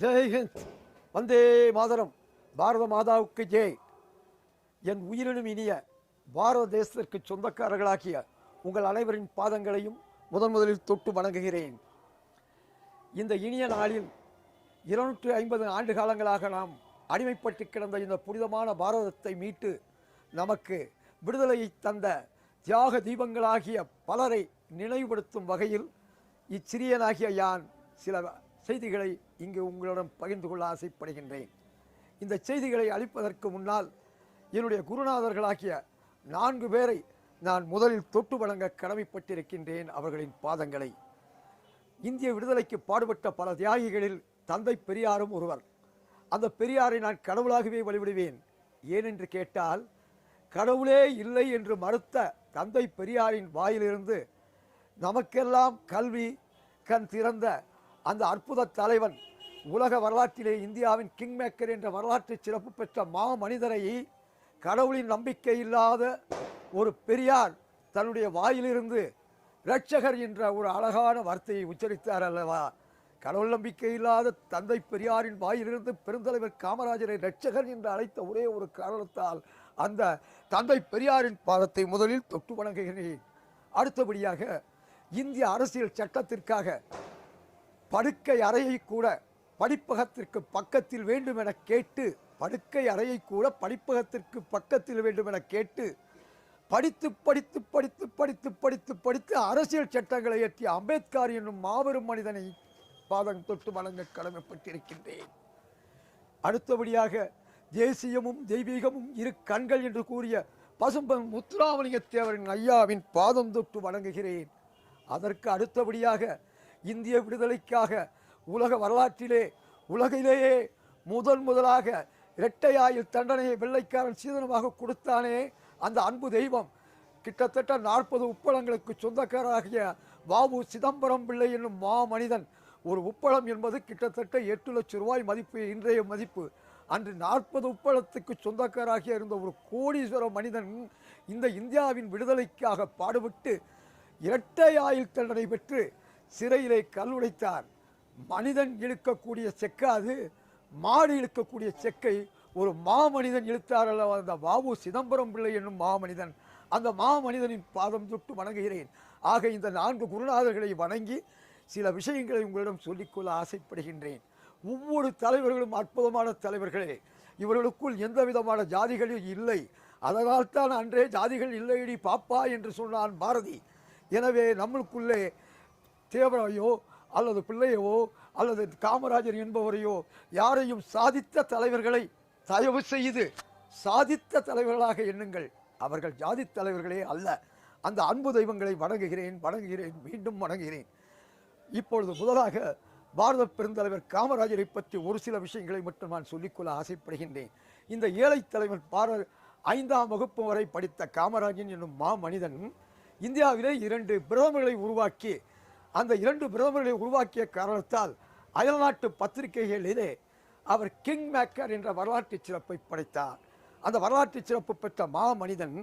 ஜெய்ஹிந்த் வந்தே மாதரம். பாரத மாதாவுக்கு ஜெய். என் உயிரினும் இனிய பாரத தேசத்திற்கு சொந்தக்காரர்களாகிய உங்கள் அனைவரின் பாதங்களையும் முதன் முதலில் தொட்டு வணங்குகிறேன். இந்த இனிய நாளில் இருநூற்றி ஐம்பது ஆண்டு காலங்களாக நாம் அடிமைப்பட்டு கிடந்த இந்த புனிதமான பாரதத்தை மீட்டு நமக்கு விடுதலையை தந்த தியாக தீபங்களாகிய பலரை நினைவுபடுத்தும் வகையில் இச்சிறியனாகிய யான் சில செய்திகளை இங்கு உங்களிடம் பகிர்ந்து கொள்ள ஆசைப்படுகின்றேன். இந்த செய்திகளை அளிப்பதற்கு முன்னால் என்னுடைய குருநாதர்களாகிய நான்கு பேரை நான் முதலில் தொட்டு வழங்க கடமைப்பட்டிருக்கின்றேன் அவர்களின் பாதங்களை. இந்திய விடுதலைக்கு பாடுபட்ட பல தியாகிகளில் தந்தை பெரியாரும் ஒருவர். அந்த பெரியாரை நான் கடவுளாகவே வழிவிடுவேன் ஏனென்று கேட்டால் கடவுளே இல்லை என்று மறுத்த தந்தை பெரியாரின் வாயிலிருந்து நமக்கெல்லாம் கல்வி கண் திறந்த அந்த அற்புத தலைவன் உலக வரலாற்றிலே இந்தியாவின் கிங் மேக்கர் என்ற வரலாற்று சிறப்பு பெற்ற மா மனிதரை கடவுளின் நம்பிக்கை இல்லாத ஒரு பெரியார் தன்னுடைய வாயிலிருந்து இரட்சகர் என்ற ஒரு அழகான வார்த்தையை உச்சரித்தார் அல்லவா? கடவுள் நம்பிக்கை இல்லாத தந்தை பெரியாரின் வாயிலிருந்து பெருந்தலைவர் காமராஜரை இரட்சகர் என்று அழைத்த ஒரே ஒரு காரணத்தால் அந்த தந்தை பெரியாரின் பாதத்தை முதலில் தொட்டு வணங்குகிறேன். அடுத்தபடியாக இந்திய அரசியல் சட்டத்திற்காக படுக்கை அறையை கூட படிப்பகத்திற்கு பக்கத்தில் வேண்டும் என கேட்டு படுக்கை அறையை கூட படிப்பகத்திற்கு பக்கத்தில் வேண்டும் என கேட்டு படித்து படித்து படித்து படித்து படித்து படித்து அரசியல் சட்டங்களை இயற்றிய அம்பேத்கர் என்னும் மாபெரும் மனிதனை பாதம் தொட்டு வழங்க கடமைப்பட்டிருக்கின்றேன். அடுத்தபடியாக தேசியமும் தெய்வீகமும் இரு கண்கள் என்று கூறிய பசும்பன் முத்துராமலிங்கத்தேவரின் ஐயாவின் பாதம் தொட்டு வணங்குகிறேன். அதற்கு அடுத்தபடியாக இந்திய விடுதலைக்காக உலக வரலாற்றிலே உலகிலேயே முதன் முதலாக இரட்டையாயில் தண்டனையை வெள்ளைக்காரன் சீதனமாக கொடுத்தானே அந்த அன்பு தெய்வம். கிட்டத்தட்ட நாற்பது உப்பளங்களுக்கு சொந்தக்காரராகிய வாவு சிதம்பரம் பிள்ளை என்னும் மா மனிதன் ஒரு உப்பளம் என்பது கிட்டத்தட்ட எட்டு லட்சம் ரூபாய் மதிப்பு இன்றைய மதிப்பு. அன்று நாற்பது உப்பளத்துக்கு சொந்தக்காராகிய இருந்த ஒரு கோடீஸ்வர மனிதன் இந்த இந்தியாவின் விடுதலைக்காக பாடுபட்டு இரட்டை ஆயுள் தண்டனை பெற்று சிறையிலே கல்லுடைத்தார். மனிதன் இழுக்கக்கூடிய செக்காது மாடு இழுக்கக்கூடிய செக்கை ஒரு மாமனிதன் இழுத்தார் அல்லவா? அந்த வாவு சிதம்பரம் பிள்ளை என்னும் மாமனிதன். அந்த மாமனிதனின் பாதம் தொட்டு வணங்குகிறேன். ஆக இந்த நான்கு குருநாதர்களை வணங்கி சில விஷயங்களை உங்களிடம் சொல்லிக்கொள்ள ஆசைப்படுகின்றேன். ஒவ்வொரு தலைவர்களும் அற்புதமான தலைவர்களே. இவர்களுக்குள் எந்த விதமான ஜாதிகளும் இல்லை. அதனால்தான் அன்றே ஜாதிகள் இல்லையடி பாப்பா என்று சொன்னான் பாரதி. எனவே நம்மளுக்குள்ளே தேவரையோ அல்லது பிள்ளையவோ அல்லது காமராஜர் என்பவரையோ யாரையும் சாதித்த தலைவர்களை தயவு செய்து சாதித்த தலைவர்களாக எண்ணுங்கள். அவர்கள் ஜாதி தலைவர்களே அல்ல. அந்த அன்பு தெய்வங்களை வணங்குகிறேன் வணங்குகிறேன் மீண்டும் வணங்குகிறேன். இப்பொழுது முதலாக பாரத பெருந்தலைவர் காமராஜரை பற்றி ஒரு சில விஷயங்களை மட்டும் நான் சொல்லிக்கொள்ள ஆசைப்படுகின்றேன். இந்த ஏழை தலைவர் பார ஐந்தாம் வகுப்பு வரை படித்த காமராஜன் என்னும் மா மனிதன் இந்தியாவிலே இரண்டு பிரதமர்களை உருவாக்கி அந்த இரண்டு பிரதமர்களை உருவாக்கிய காரணத்தால் அயல்நாட்டு பத்திரிகைகளிலே அவர் கிங் மேக்கர் என்ற வரலாற்று சிறப்பை படைத்தார். அந்த வரலாற்று சிறப்பு பெற்ற மா மனிதன்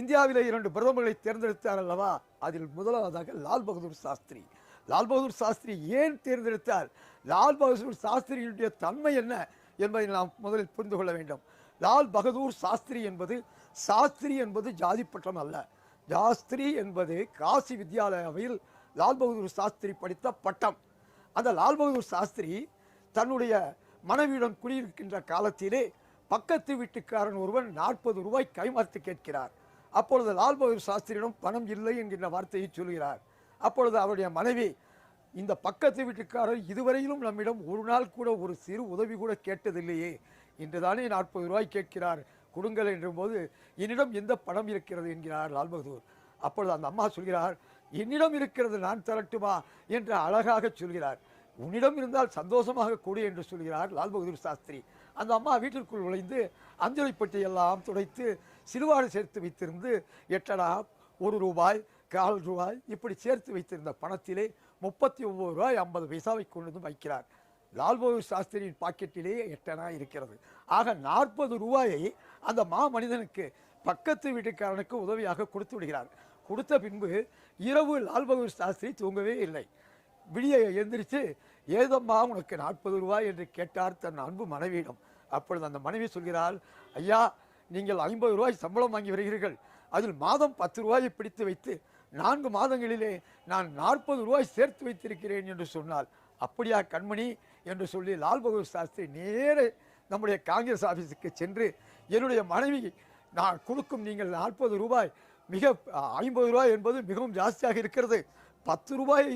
இந்தியாவிலே இரண்டு பிரதமர்களை தேர்ந்தெடுத்தார் அல்லவா? அதில் முதலாவதாக லால் பகதூர் சாஸ்திரி. லால் பகதூர் சாஸ்திரி ஏன் தேர்ந்தெடுத்தார்? லால் பகதூர் சாஸ்திரியினுடைய தன்மை என்ன என்பதை நாம் முதலில் புரிந்து கொள்ள வேண்டும். லால் பகதூர் சாஸ்திரி என்பது சாஸ்திரி என்பது ஜாதி பட்டம் அல்ல. ஜாஸ்திரி என்பது காசி வித்யாலயாவில் லால் பகதூர் சாஸ்திரி படித்த பட்டம். அந்த லால் பகதூர் சாஸ்திரி தன்னுடைய மனைவியுடன் குடியிருக்கின்ற காலத்திலே பக்கத்து வீட்டுக்காரன் ஒருவன் நாற்பது ரூபாய் கைமாத்து கேட்கிறார். அப்பொழுது லால் பகதூர் சாஸ்திரியிடம் பணம் இல்லை என்கின்ற வார்த்தையை சொல்கிறார். அப்பொழுது அவருடைய மனைவி இந்த பக்கத்து வீட்டுக்காரர் இதுவரையிலும் நம்மிடம் ஒரு நாள் கூட ஒரு சிறு உதவி கூட கேட்டதில்லையே. இன்றுதானே நாற்பது ரூபாய் கேட்கிறார். கொடுங்கள் என்றும்போது என்னிடம் எந்த பணம் இருக்கிறது? என்கிறார் லால் பகதூர். அப்பொழுது அந்த அம்மா சொல்கிறார் என்னிடம் இருக்கிறது நான் தரட்டுமா என்று அழகாக சொல்கிறார். உன்னிடம் இருந்தால் சந்தோஷமாக கூடு என்று சொல்கிறார் லால் பகதூர் சாஸ்திரி. அந்த அம்மா வீட்டிற்குள் நுழைந்து அஞ்சலி எல்லாம் துடைத்து சிறுவாடு சேர்த்து வைத்திருந்து எட்டடா ஒரு ரூபாய் கால் ரூபாய் இப்படி சேர்த்து வைத்திருந்த பணத்திலே முப்பத்தி ஒம்பது ரூபாய் ஐம்பது பைசாவை கொண்டு வந்து வைக்கிறார். லால் பகதூர் சாஸ்திரியின் பாக்கெட்டிலே எட்டனா இருக்கிறது. ஆக நாற்பது ரூபாயை அந்த மா மனிதனுக்கு பக்கத்து வீட்டுக்காரனுக்கு உதவியாக கொடுத்து விடுகிறார். கொடுத்த பின்பு இரவு லால் பகதூர் சாஸ்திரி தூங்கவே இல்லை. விடிய எந்திரிச்சு ஏதம்மா உனக்கு நாற்பது ரூபாய்? என்று கேட்டார் தன் அன்பு மனைவியிடம். அப்பொழுது அந்த மனைவி சொல்கிறாள் ஐயா நீங்கள் ஐம்பது ரூபாய் சம்பளம் வாங்கி வருகிறீர்கள். அதில் மாதம் பத்து ரூபாயை பிடித்து வைத்து நான்கு மாதங்களிலே நான் நாற்பது ரூபாய் சேர்த்து வைத்திருக்கிறேன் என்று சொன்னால் அப்படியா கண்மணி என்று சொல்லி லால் பகதூர் சாஸ்திரி நேரே நம்முடைய காங்கிரஸ் ஆஃபீஸுக்கு சென்று என்னுடைய மனைவி நான் கொடுக்கும் நீங்கள் நாற்பது ரூபாய் மிக ஐம்பது ரூபாய் என்பது மிகவும் ஜாஸ்தியாக இருக்கிறது. பத்து ரூபாயை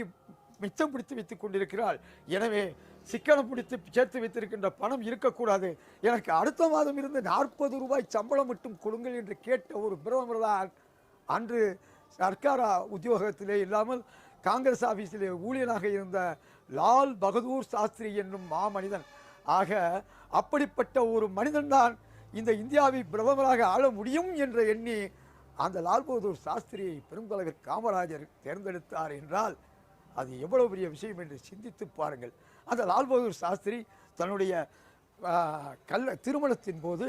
மிச்சம் பிடித்து வைத்துக் கொண்டிருக்கிறாள். எனவே சிக்கனம் பிடித்து சேர்த்து வைத்திருக்கின்ற பணம் இருக்கக்கூடாது. எனக்கு அடுத்த மாதம் இருந்து நாற்பது ரூபாய் சம்பளம் மட்டும் கொடுங்கள் என்று கேட்ட ஒரு பிரதமர் தான் அன்று சர்க்கார உத்தியோகத்திலே இல்லாமல் காங்கிரஸ் ஆஃபீஸிலே ஊழியனாக இருந்த லால் பகதூர் சாஸ்திரி என்னும் மாமனிதன். ஆக அப்படிப்பட்ட ஒரு மனிதன்தான் இந்த இந்தியாவை பிரதமராக ஆள முடியும் என்று எண்ணி அந்த லால் பகதூர் சாஸ்திரியை பெருந்தலைவர் காமராஜர் தேர்ந்தெடுத்தார் என்றால் அது எவ்வளவு பெரிய விஷயம் என்று சிந்தித்து பாருங்கள். அந்த லால் பகதூர் சாஸ்திரி தன்னுடைய ஆஹ், கல்ல திருமணத்தின் போது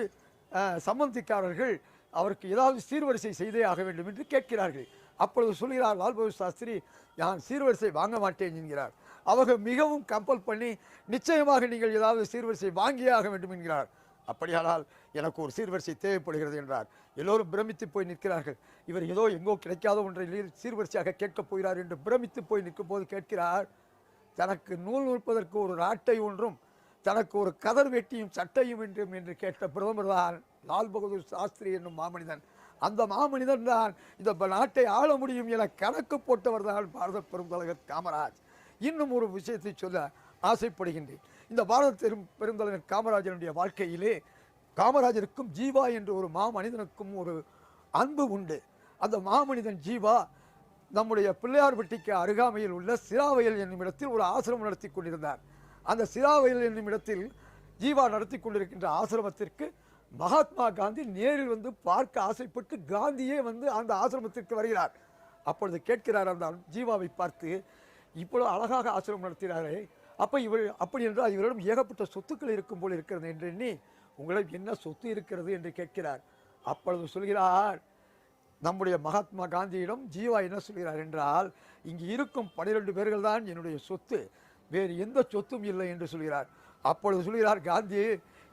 சம்பந்திக்காரர்கள் அவருக்கு ஏதாவது சீர்வரிசை செய்தே ஆக வேண்டும் என்று கேட்கிறார்கள். அப்பொழுது சொல்கிறார் லால் பகதூர் சாஸ்திரி நான் சீர்வரிசை வாங்க மாட்டேன் என்கிறார். அவர்கள் மிகவும் கம்பல் பண்ணி நிச்சயமாக நீங்கள் ஏதாவது சீர்வரிசை வாங்கியே ஆக வேண்டும் என்கிறார். அப்படியானால் எனக்கு ஒரு சீர்வரிசை தேவைப்படுகிறது என்றார். எல்லோரும் பிரமித்து போய் நிற்கிறார்கள். இவர் ஏதோ எங்கோ கிடைக்காத ஒன்றை சீர்வரிசையாக கேட்கப் போகிறார் என்று பிரமித்து போய் நிற்கும் போது கேட்கிறார் தனக்கு நூல் நூற்பதற்கு ஒரு ராட்டை ஒன்றும் தனக்கு ஒரு கதர் வெட்டியும் சட்டையும் வேண்டும் என்று கேட்ட பிரதமர் தான் லால் பகதூர் சாஸ்திரி என்னும் மாமனிதன். அந்த மாமனிதன் தான் இந்த நாட்டை ஆள முடியும் என கணக்கு போட்டவர் தான் பாரத பெருந்தலைவர் காமராஜ். இன்னும் ஒரு விஷயத்தை சொல்ல ஆசைப்படுகின்றேன். இந்த பாரத பெரும் பெருந்தலைவர் காமராஜனுடைய வாழ்க்கையிலே காமராஜருக்கும் ஜீவா என்ற ஒரு மாமனிதனுக்கும் ஒரு அன்பு உண்டு. அந்த மாமனிதன் ஜீவா நம்முடைய பிள்ளையார்பட்டிக்கு அருகாமையில் உள்ள சிராவயல் என்னும் இடத்தில் ஒரு ஆசிரமம் நடத்தி கொண்டிருந்தார். அந்த சிராவயல் என்னும் இடத்தில் ஜீவா நடத்தி கொண்டிருக்கின்ற ஆசிரமத்திற்கு மகாத்மா காந்தி நேரில் வந்து பார்க்க ஆசைப்பட்டு காந்தியே வந்து அந்த ஆசிரமத்திற்கு வருகிறார். அப்பொழுது கேட்கிறார் அந்த ஜீவாவை பார்த்து இவ்வளோ அழகாக ஆசிரமம் நடத்தினாரே. அப்போ இவர் அப்படி என்றால் இவரிடம் ஏகப்பட்ட சொத்துக்கள் இருக்கும் போல் இருக்கிறது என்று எண்ணி உங்களிடம் என்ன சொத்து இருக்கிறது என்று கேட்கிறார். அப்பொழுது சொல்கிறார் நம்முடைய மகாத்மா காந்தியிடம் ஜீவா என்ன சொல்கிறார் என்றால் இங்கு இருக்கும் பனிரெண்டு பேர்கள் தான் என்னுடைய சொத்து வேறு எந்த சொத்தும் இல்லை என்று சொல்கிறார். அப்பொழுது சொல்கிறார் காந்தி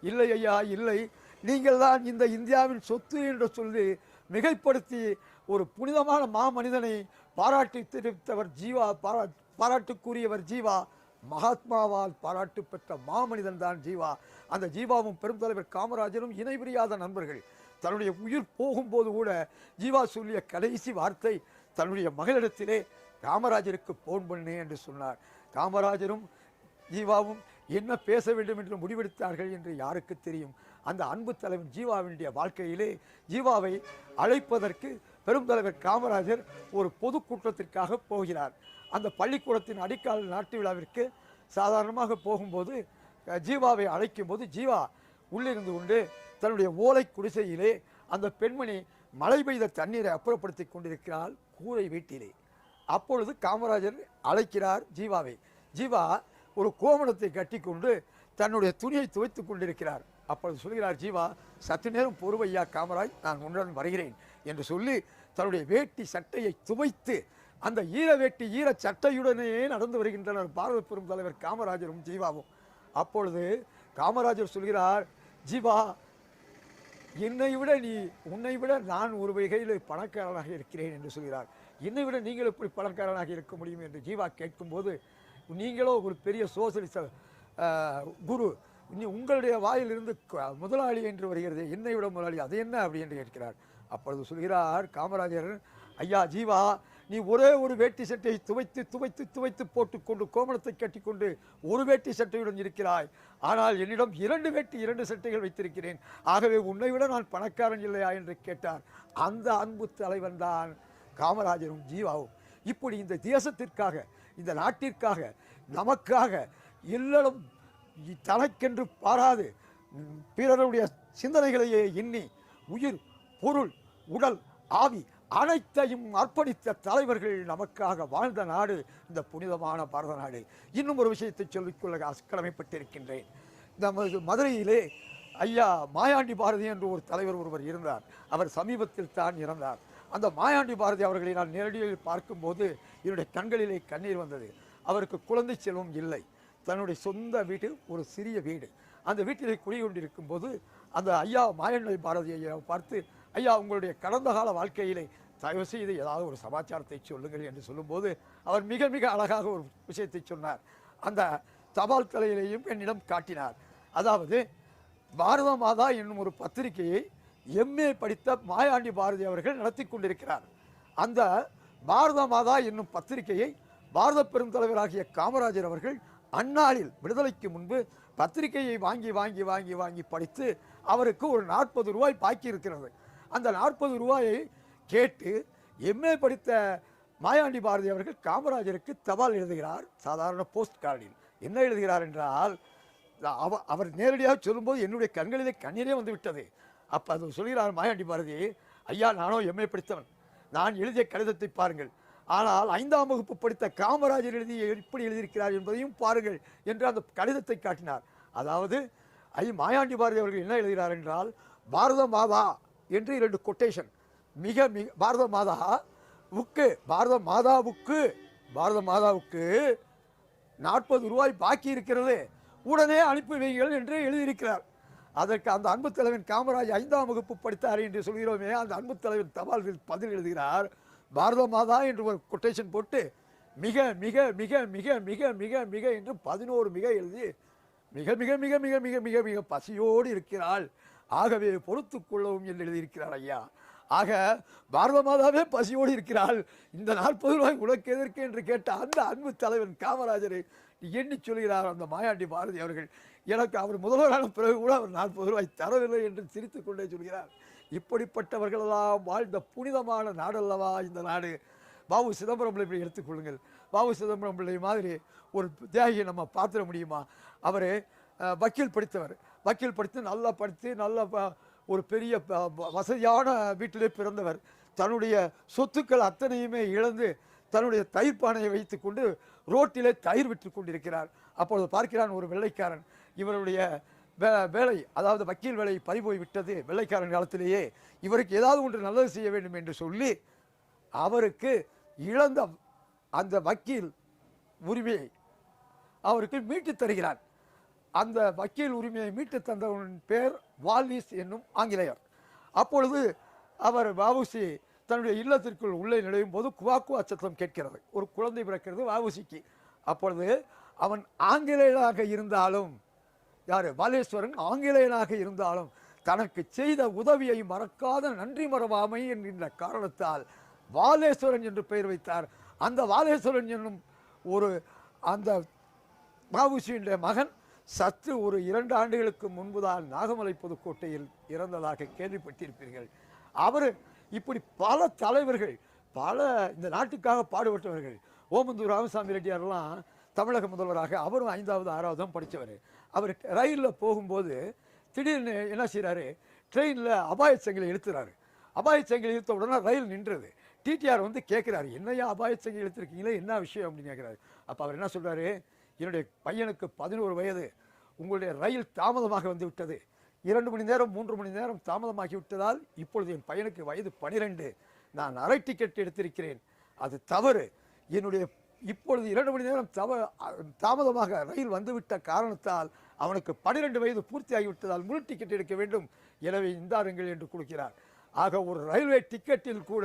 இல்லை ஐயா இல்லை. நீங்கள் தான் இந்த இந்தியாவின் சொத்து என்று சொல்லி மிகைப்படுத்தி ஒரு புனிதமான மாமனிதனை பாராட்டி தெரிவித்தவர் ஜீவா பாரா பாராட்டுக்குரியவர் ஜீவா மகாத்மாவால் பாராட்டு பெற்ற மாமனிதன் தான் ஜீவா. அந்த ஜீவாவும் பெரும் தலைவர் காமராஜரும் இணைபிரியாத நண்பர்கள். தன்னுடைய உயிர் போகும்போது கூட ஜீவா சொல்லிய கடைசி வார்த்தை தன்னுடைய மகளிடத்திலே காமராஜருக்கு போன் பண்ணேன் என்று சொன்னார். காமராஜரும் ஜீவாவும் என்ன பேச வேண்டும் என்று முடிவெடுத்தார்கள் என்று யாருக்கு தெரியும்? அந்த அன்பு தலைவன் ஜீவாவினுடைய வாழ்க்கையிலே ஜீவாவை அழைப்பதற்கு பெரும் தலைவர் காமராஜர் ஒரு பொதுக்கூட்டத்திற்காக போகிறார். அந்த பள்ளிக்கூடத்தின் அடிக்கால் நாட்டு விழாவிற்கு சாதாரணமாக போகும்போது ஜீவாவை அழைக்கும் போது ஜீவா உள்ளிருந்து கொண்டு தன்னுடைய ஓலை குடிசையிலே அந்த பெண்மணி மழை பெய்த தண்ணீரை அப்புறப்படுத்தி கொண்டிருக்கிறாள் கூரை வீட்டிலே. அப்பொழுது காமராஜர் அழைக்கிறார் ஜீவாவை. ஜீவா ஒரு கோமணத்தை கட்டிக்கொண்டு தன்னுடைய துணியை துவைத்துக் கொண்டிருக்கிறார். அப்பொழுது சொல்கிறார் ஜீவா சற்று நேரம் பொறுவையா காமராஜ் நான் உன்னுடன் வருகிறேன் என்று சொல்லி தன்னுடைய வேட்டி சட்டையை துவைத்து அந்த ஈர வேட்டி ஈர சட்டையுடனே நடந்து வருகின்றனர் பாரத பெரும் தலைவர் காமராஜரும் ஜீவாவும். அப்பொழுது காமராஜர் சொல்கிறார் ஜீவா என்னை விட நீ உன்னை விட நான் ஒரு வகையில் பணக்காரனாக இருக்கிறேன் என்று சொல்கிறார். என்னை விட நீங்கள் எப்படி பணக்காரனாக இருக்க முடியும்? என்று ஜீவா கேட்கும்போது நீங்களோ ஒரு பெரிய சோசியலிச குரு நீ உங்களுடைய வாயிலிருந்து க- முதலாளி என்று வருகிறது. என்னை விட முதலாளி அது என்ன? அப்படி என்று கேட்கிறார். அப்பொழுது சொல்கிறார் காமராஜர் ஐயா ஜீவா நீ ஒரே ஒரு வேட்டி சட்டையை துவைத்து துவைத்து துவைத்து போட்டுக்கொண்டு கோமணத்தை கட்டிக்கொண்டு ஒரு வேட்டி சட்டையுடன் இருக்கிறாய். ஆனால் என்னிடம் இரண்டு வேட்டி இரண்டு சட்டைகள் வைத்திருக்கிறேன். ஆகவே உன்னை விட நான் பணக்காரன் இல்லையா? என்று கேட்டார். அந்த அன்பு தலைவன் தான் காமராஜரும் ஜீவாவும். இப்படி இந்த தேசத்திற்காக இந்த நாட்டிற்காக நமக்காக இல்லறம் தனக்கென்று பாராது. பிறருடைய சிந்தனைகளையே எண்ணி உயிர் பொருள் உடல் ஆவி அனைத்தையும் அர்ப்பணித்த தலைவர்கள் நமக்காக வாழ்ந்த நாடு இந்த புனிதமான பாரத நாடு இன்னும் ஒரு விஷயத்தை சொல்லிக்கொள்ள கடமைப்பட்டிருக்கின்றேன் நமது மதுரையிலே ஐயா மாயாண்டி பாரதி என்று ஒரு தலைவர் ஒருவர் இருந்தார். அவர் சமீபத்தில் தான் இறந்தார். அந்த மாயாண்டி பாரதி அவர்களை நான் நேரடியில் பார்க்கும்போது என்னுடைய கண்களிலே கண்ணீர் வந்தது. அவருக்கு குழந்தை செல்வம் இல்லை. தன்னுடைய சொந்த வீடு ஒரு சிறிய வீடு. அந்த வீட்டிலே குடிகொண்டிருக்கும் போது அந்த ஐயா மாயாண்டி பாரதி ஐயாவை பார்த்து ஐயா உங்களுடைய கடந்த கால வாழ்க்கையிலே தயவு செய்து ஏதாவது ஒரு சமாச்சாரத்தை சொல்லுங்கள் என்று சொல்லும்போது அவர் மிக மிக அழகாக ஒரு விஷயத்தை சொன்னார். அந்த தபால் தலையிலையும் என்னிடம் காட்டினார். அதாவது பாரத மாதா என்னும் ஒரு பத்திரிகையை எம்ஏ படித்த மாயாண்டி பாரதி அவர்கள் நடத்தி கொண்டிருக்கிறார். அந்த பாரத மாதா என்னும் பத்திரிகையை பாரத பெருந்தலைவராகிய காமராஜர் அவர்கள் அந்நாளில் விடுதலைக்கு முன்பு பத்திரிகையை வாங்கி வாங்கி வாங்கி வாங்கி படித்து அவருக்கு ஒரு நாற்பது ரூபாய் பாக்கி இருக்கிறது அந்த நாற்பது ரூபாயை கேட்டு எம்ஏ படித்த மாயாண்டி பாரதி அவர்கள் காமராஜருக்கு தபால் எழுதுகிறார். சாதாரண போஸ்ட் கார்டில் என்ன எழுதுகிறார் என்றால் அவ அவர் நேரடியாக சொல்லும்போது என்னுடைய கண்களிலே கண்ணீரே வந்து விட்டது அப்போ அது சொல்கிறார் மாயாண்டி பாரதி ஐயா நானோ எம்ஏ படித்தவன். நான் எழுதிய கடிதத்தை பாருங்கள். ஆனால் ஐந்தாம் வகுப்பு படித்த காமராஜர் எழுதி எப்படி எழுதியிருக்கிறார் என்பதையும் பாருங்கள் என்று அந்த கடிதத்தை காட்டினார். அதாவது ஐ மாயாண்டி பாரதி அவர்கள் என்ன எழுதுகிறார் என்றால் பாரத மாதா என்று இரண்டு கொட்டேஷன் மிக மிக பாரத மாதா உக்கு பாரத மாதாவுக்கு பாரத மாதாவுக்கு நாற்பது ரூபாய் பாக்கி இருக்கிறது உடனே அனுப்பி வைங்கள் என்று எழுதியிருக்கிறார் அதற்கு அந்த அன்பு தலைவன் காமராஜ் ஐந்தாம் வகுப்பு படித்தார் என்று சொல்கிறோமே அந்த அன்பு தலைவன் தபால்கள் பதில் எழுதுகிறார் பாரத மாதா என்று ஒரு கொட்டேஷன் போட்டு மிக மிக மிக மிக மிக மிக மிக என்று பதினோரு மிக எழுதி மிக மிக மிக மிக மிக மிக மிக பசியோடு இருக்கிறாள் ஆகவே பொறுத்துக்கொள்ளவும் என்று எழுதியிருக்கிறார் ஐயா. ஆக பாரத மாதாவே பசியோடு இருக்கிறாள். இந்த நாற்பது ரூபாய் உனக்கு எதற்கு என்று கேட்ட அந்த அன்பு தலைவன் காமராஜரை எண்ணி சொல்கிறார் அந்த மாயாண்டி பாரதி அவர்கள். எனக்கு அவர் முதல்வரான பிறகு கூட அவர் நாற்பது ரூபாய் தரவில்லை என்று சிரித்து கொண்டே சொல்கிறார். இப்படிப்பட்டவர்களெல்லாம் வாழ்ந்த புனிதமான நாடல்லவா இந்த நாடு? பாபு சிதம்பரம் பிள்ளை எடுத்துக்கொள்ளுங்கள் பாபு சிதம்பரம் பிள்ளை மாதிரி ஒரு தியாகியை நம்ம பார்த்துட முடியுமா? அவர் வக்கீல் படித்தவர். வக்கீல் படித்து நல்லா படித்து நல்ல ஒரு பெரிய ப- வசதியான வீட்டிலே பிறந்தவர். தன்னுடைய சொத்துக்கள் அத்தனையுமே இழந்து தன்னுடைய தயிர் பானையை வைத்துக்கொண்டு ரோட்டிலே தயிர் விற்று கொண்டிருக்கிறார். அப்பொழுது பார்க்கிறான் ஒரு வெள்ளைக்காரன். இவருடைய வே- வேலை அதாவது வக்கீல் வேலை பறிபோய் விட்டது வெள்ளைக்காரன் காலத்திலேயே. இவருக்கு ஏதாவது ஒன்று நல்லது செய்ய வேண்டும் என்று சொல்லி அவருக்கு இழந்த அந்த வக்கீல் உரிமையை அவருக்கு மீட்டு தருகிறார் அந்த வக்கீல் உரிமையை மீட்டு தந்தவனின் பேர் வால்லிஸ் என்னும் ஆங்கிலேயர். அப்பொழுது அவர் வாவுசி தன்னுடைய இல்லத்திற்குள் உள்ளே நுழையும் போது குவாக்குவா சத்தம் கேட்கிறது. ஒரு குழந்தை பிறக்கிறது வாவுசிக்கு அப்பொழுது அவன் ஆங்கிலேயனாக இருந்தாலும் யார்? பாலேஸ்வரன் ஆங்கிலேயனாக இருந்தாலும் தனக்கு செய்த உதவியை மறக்காத நன்றி மறவாமை என்கின்ற காரணத்தால் வாலேஸ்வரன் என்று பெயர் வைத்தார். அந்த வாலேஸ்வரன் என்னும் ஒரு அந்த மாவுசியுடைய மகன் சற்று ஒரு இரண்டு ஆண்டுகளுக்கு முன்புதான் நாகமலை புதுக்கோட்டையில் இறந்ததாக கேள்விப்பட்டிருப்பீர்கள். அவர் இப்படி பல தலைவர்கள் பல இந்த நாட்டுக்காக பாடுபட்டவர்கள் ஓமந்தூர் ராமசாமி ரெட்டியாரெல்லாம் தமிழக முதல்வராக அவரும் ஐந்தாவது ஆறாவது படித்தவர். அவர் ரயிலில் போகும்போது திடீர்னு என்ன செய்கிறாரு ட்ரெயினில் அபாய சங்கிலி இழுத்துறாரு. அபாய சங்கிலி இழுத்த உடனே ரயில் நின்றது. டிடிஆர் வந்து கேட்குறாரு என்னையா அபாய சங்கிலி இழுத்துருக்கீங்களே என்ன விஷயம்? அப்படின்னு கேட்குறாரு அப்போ அவர் என்ன சொல்கிறாரு என்னுடைய பையனுக்கு பதினோரு வயது. உங்களுடைய ரயில் தாமதமாக வந்து விட்டது இரண்டு மணி நேரம் மூன்று மணி நேரம் தாமதமாகி விட்டதால் இப்பொழுது என் பையனுக்கு வயது பனிரெண்டு. நான் அரை டிக்கெட் எடுத்திருக்கிறேன். அது தவறு. என்னுடைய இப்பொழுது இரண்டு மணி நேரம் தவ தாமதமாக ரயில் வந்துவிட்ட காரணத்தால் அவனுக்கு பனிரெண்டு வயது பூர்த்தியாகிவிட்டதால் முழு டிக்கெட் எடுக்க வேண்டும். எனவே இந்தாருங்கள் என்று கொடுக்கிறார். ஆக ஒரு ரயில்வே டிக்கெட்டில் கூட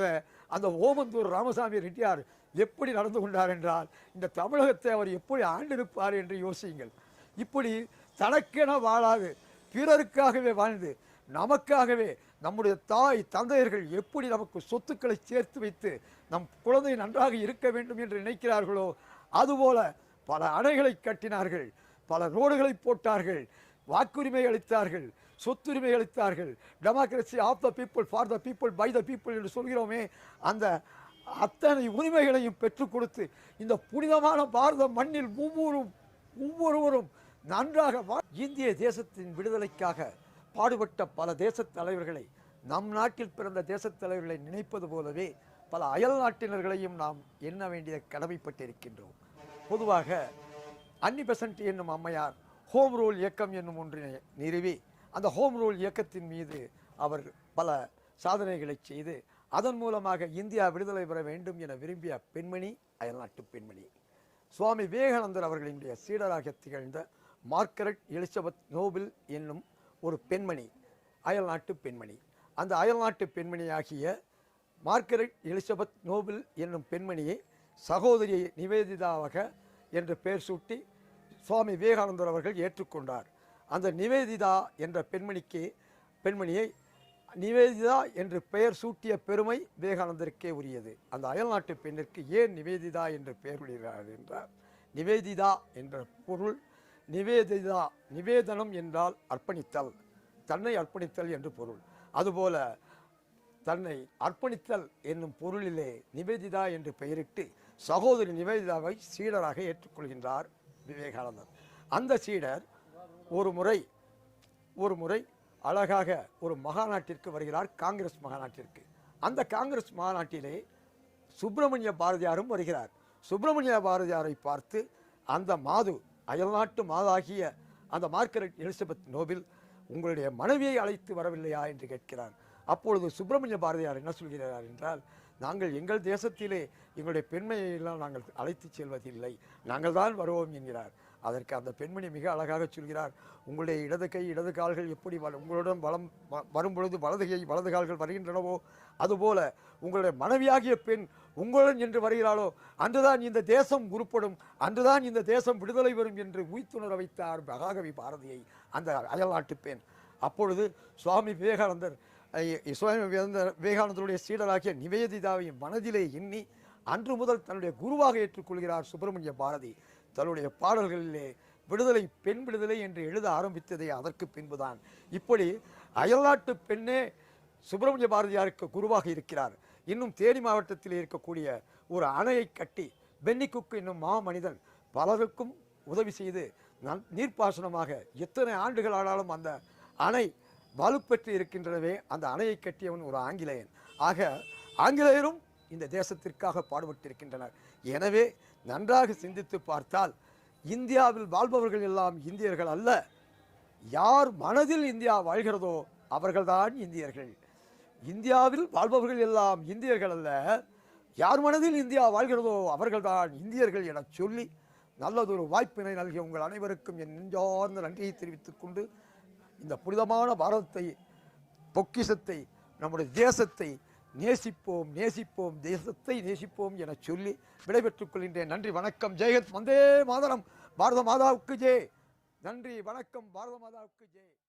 அந்த ஓமந்தூர் ராமசாமி ரெட்டியார் எப்படி நடந்து கொண்டார் என்றால் இந்த தமிழகத்தை அவர் எப்படி ஆண்டிருப்பார் என்று யோசியுங்கள். இப்படி தனக்கென வாழாது பிறருக்காகவே வாழ்ந்து நமக்காகவே நம்முடைய தாய் தந்தையர்கள் எப்படி நமக்கு சொத்துக்களை சேர்த்து வைத்து நம் குழந்தை நன்றாக இருக்க வேண்டும் என்று நினைக்கிறார்களோ அதுபோல பல அணைகளை கட்டினார்கள் பல ரோடுகளை போட்டார்கள் வாக்குரிமை அளித்தார்கள் சொத்துரிமை அளித்தார்கள். Democracy of the people for the people by the people என்று சொல்கிறோமே அந்த அத்தனை உரிமைகளையும் பெற்றுக் கொடுத்து இந்த புனிதமான பாரத மண்ணில் ஒவ்வொரு ஒவ்வொருவரும் நன்றாக இந்திய தேசத்தின் விடுதலைக்காக பாடுபட்ட பல தேசத் தலைவர்களை நம் நாட்டில் பிறந்த தேசத் தலைவர்களை நினைப்பது போலவே பல அயல் நாட்டினர்களையும் நாம் எண்ண வேண்டிய கடமைப்பட்டிருக்கின்றோம். பொதுவாக அன்னி பெசன்ட் என்னும் அம்மையார் ஹோம் ரூல் இயக்கம் என்னும் ஒன்றினை நிறுவி அந்த ஹோம் ரூல் இயக்கத்தின் மீது அவர் பல சாதனைகளை செய்து அதன் மூலமாக இந்தியா விடுதலை பெற வேண்டும் என விரும்பிய பெண்மணி அயல்நாட்டு பெண்மணி. சுவாமி விவேகானந்தர் அவர்களினுடைய சீடராக திகழ்ந்த மார்கரெட் எலிசபெத் நோபில் என்னும் ஒரு பெண்மணி அயல்நாட்டு பெண்மணி. அந்த அயல்நாட்டு பெண்மணியாகிய மார்கரெட் எலிசபெத் நோபில் என்னும் பெண்மணியை சகோதரி நிவேதிதாவாக என்று பெயர் சூட்டி சுவாமி விவேகானந்தர் அவர்கள் ஏற்றுக்கொண்டார். அந்த நிவேதிதா என்ற பெண்மணிக்கு பெண்மணியை நிவேதிதா என்று பெயர் சூட்டிய பெருமை விவேகானந்தருக்கே உரியது. அந்த அயல்நாட்டு பெண்ணிற்கு ஏன் நிவேதிதா என்று பெயர் விடுகிறார் என்றார். நிவேதிதா என்ற பொருள் நிவேதிதா நிவேதனம் என்றால் அர்ப்பணித்தல் தன்னை அர்ப்பணித்தல் என்று பொருள். அதுபோல தன்னை அர்ப்பணித்தல் என்னும் பொருளிலே நிவேதிதா என்று பெயரிட்டு சகோதரி நிவேதிதாவை சீடராக ஏற்றுக்கொள்கின்றார் விவேகானந்தர். அந்த சீடர் ஒரு முறை ஒரு முறை அழகாக ஒரு மகாநாட்டிற்கு வருகிறார் காங்கிரஸ் மகாநாட்டிற்கு. அந்த காங்கிரஸ் மாநாட்டிலே சுப்பிரமணிய பாரதியாரும் வருகிறார். சுப்பிரமணிய பாரதியாரை பார்த்து அந்த மாது அயல்நாட்டு மாதாகிய அந்த மார்கரெட் எலிசபெத் நோபில் உங்களுடைய மனைவியை அழைத்து வரவில்லையா என்று கேட்கிறார். அப்பொழுது சுப்பிரமணிய பாரதியார் என்ன சொல்கிறார் என்றால் நாங்கள் எங்கள் தேசத்திலே எங்களுடைய பெண்மையெல்லாம் நாங்கள் அழைத்து செல்வதில்லை. நாங்கள் தான் வருவோம் என்கிறார். அதற்கு அந்த பெண்மணி மிக அழகாக சொல்கிறார் உங்களுடைய இடது கை இடது கால்கள் எப்படி உங்களுடன் வளம் வரும் பொழுது வலது கை வலது கால்கள் வருகின்றனவோ அதுபோல உங்களுடைய மனைவியாகிய பெண் உங்களுடன் என்று வருகிறாளோ அன்றுதான் இந்த தேசம் உருப்படும் அன்றுதான் இந்த தேசம் விடுதலை வரும் என்று உய்த்துணர வைத்தார் மகாகவி பாரதியை அந்த அயல்நாட்டு பெண். அப்பொழுது சுவாமி விவேகானந்தர் சுவாமி விவேகானந்தருடைய சீடராகிய நிவேதிதாவை மனதிலே எண்ணி அன்று முதல் தன்னுடைய குருவாக ஏற்றுக்கொள்கிறார் சுப்பிரமணிய பாரதி. தன்னுடைய பாடல்களிலே விடுதலை பெண் விடுதலை என்று எழுத ஆரம்பித்ததே அதற்கு பின்புதான். இப்படி அயல்நாட்டு பெண்ணே சுப்பிரமணிய பாரதியாருக்கு குருவாக இருக்கிறார். இன்னும் தேனி மாவட்டத்தில் இருக்கக்கூடிய ஒரு அணையை கட்டி பென்னிக்குக்கு என்னும் மாமனிதன் பலருக்கும் உதவி செய்து நன் நீர்ப்பாசனமாக எத்தனை ஆண்டுகள் ஆனாலும் அந்த அணை வலுப்பெற்று இருக்கின்றனவே அந்த அணையை கட்டியவன் ஒரு ஆங்கிலேயன். ஆக ஆங்கிலேயரும் இந்த தேசத்திற்காக பாடுபட்டிருக்கின்றனர். எனவே நன்றாக சிந்தித்து பார்த்தால் இந்தியாவில் வாழ்பவர்கள் எல்லாம் இந்தியர்கள் அல்ல. யார் மனதில் இந்தியா வாழ்கிறதோ அவர்கள்தான் இந்தியர்கள். இந்தியாவில் வாழ்பவர்கள் எல்லாம் இந்தியர்கள் அல்ல. யார் மனதில் இந்தியா வாழ்கிறதோ அவர்கள்தான் இந்தியர்கள் என சொல்லி நல்லதொரு வாய்ப்பினை நல்கிய உங்கள் அனைவருக்கும் என் நெஞ்சார்ந்த நன்றியை தெரிவித்துக் கொண்டு இந்த புனிதமான பாரதத்தை பொக்கிஷத்தை நம்முடைய தேசத்தை நேசிப்போம் நேசிப்போம் தேசத்தை நேசிப்போம் என சொல்லி விடைபெற்றுக் கொள்கின்றேன். நன்றி வணக்கம். ஜெயகத் வந்தே மாதரம். பாரத மாதாவுக்கு ஜெய். நன்றி வணக்கம். பாரத மாதாவுக்கு ஜெய்.